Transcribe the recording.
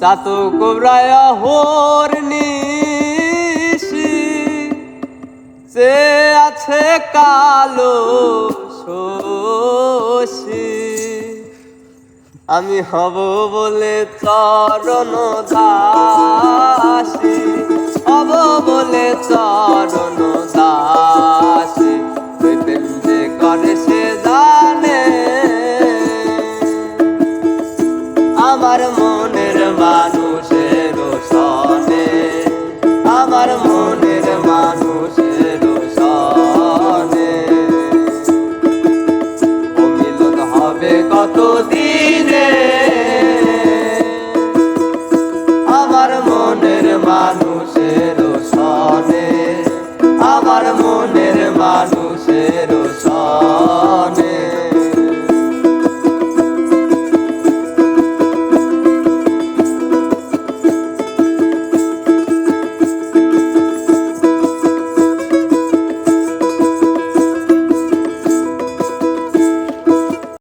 চাতু কোবরায় হোর নিশি সে আছে কালো শশী। আমি হব বলে চরণ দাসী আমার মনের মানুষের সনে, আমার মনের মানুষের সনে। ও মিলন হবে কত দিনে আমার মনের মানুষের সনে, আমার মনের মানুষের